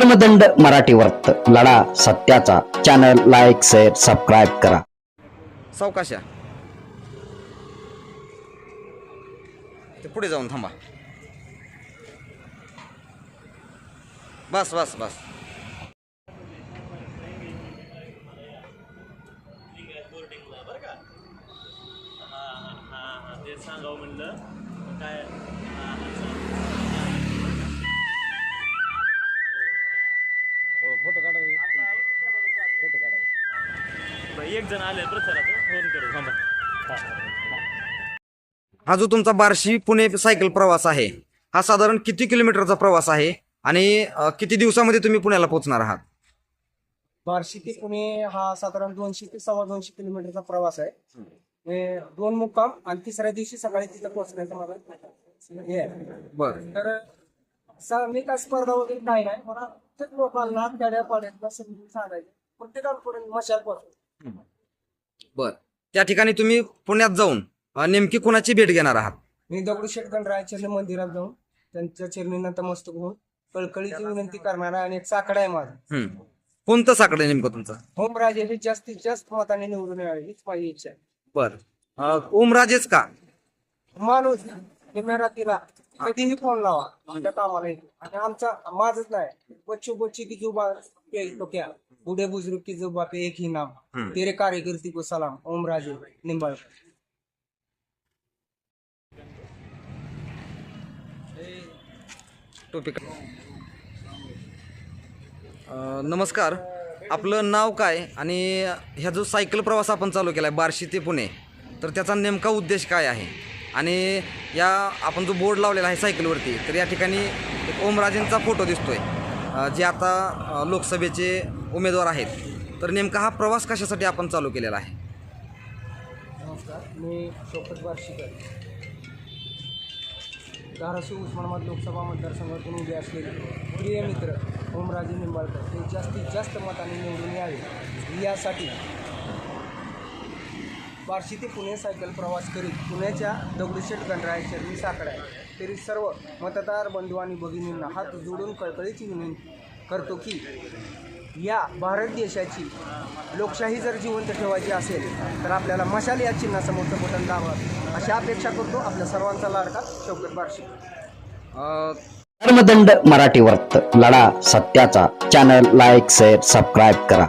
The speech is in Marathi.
धर्मदंड मराठी वर्त लढा सत्याचा. चॅनल लाईक शेअर सबस्क्राईब करा. सावकाशा ते पुढे जाऊन थांबा. बस बस बस. ते सांगावं म्हणलं. काय? एक जण आले प्रचाराचं फोन करू. थांबा. हा जो तुमचा बार्शी पुणे सायकल प्रवास आहे हा साधारण किती किलोमीटरचा प्रवास आहे आणि अ, किती दिवसामध्ये तुम्ही पुण्याला पोहोचणार आहात? बार्शी ते पुणे हा साधारण दोनशे ते सव्वा दोनशे किलोमीटरचा प्रवास आहे. हे दोन मुक्काम आणि तिसऱ्या दिवशी सकाळी तिथं पोहोचण्याचा मला हे आहे. बर. तर सा- मी काय स्पर्धा वगैरे नाही मला प्रत्येक लोकांना खेड्या पाड्यातला समजून सांगायचं प्रत्येकापर्यंत मशाल पोहोचतो बर. त्या ठिकाणी तुम्ही पुण्यात जाऊन अ, नेमकी कुणाची भेट घेणार आहात? मी दगडूशेठ गणरायाच्या मंदिरात जाऊन त्यांच्या चरणी नतमस्तक होऊन कळकळीची विनंती करणारा आणि एक साकडा आहे माझा. हम्म. कोणतं साकडं आहे नेमकं तुमचं? होमराजे हे जास्तीत जास्त मताने निवडून यावे हीच माझी इच्छा आहे. बर. ओमराजेच का? माणूस रात्रीला कधीही फोन लावा आमच्या कामाला येतो. आणि आमचा माझच नाही बच्चू बच्ची की जुबा पे तो क्या बूढ़े बुजुर्ग की जुबा पे एक ही नाम. तेरे कार्यकर्ती को सलाम ओम राजे निंबाळकर. टोपी का- अ, नमस्कार. आपलं नाव काय? आणि ह्या जो सायकल प्रवास आपण चालू केला आहे बार्शी ते पुणे तर त्याचा नेमका उद्देश काय आहे? आणि या आपण जो बोर्ड लावलेला आहे सायकलवरती तर या ठिकाणी एक ओमराजेंचा फोटो दिसतोय. अ, जे आता लोकसभेचे उमेदवार आहेत. तर नेमका हा प्रवास कशासाठी आपण चालू केलेला आहे? नमस्कार मी शोकत बार्शीकर धाराशिव उस्मानाबाद लोकसभा मतदारसंघातून उभे असलेले प्रिय मित्र ओमराजे निंबाळकर हे जास्तीत जास्त मताने निवडून यावे. यासाठी बार्शी ते पुणे सायकल प्रवास करीत पुण्याच्या दगडूशेठ गणराय शर्मी साकडा आहे तरी सर्व मतदार बंधू आणि भगिनींना हात जोडून कळकळीची विनंती करतो की या भारत देशाची लोकशाही जर जिवंत ठेवायची असेल तर आपल्याला मशाल या चिन्हासमोरचं बटन दाबावं. अशी अपेक्षा करतो आपल्या सर्वांचा लाडका शौकत बारशी. धर्मदंड मराठी वर्त लढा सत्याचा. चॅनल लाईक शेअर सबस्क्राईब करा.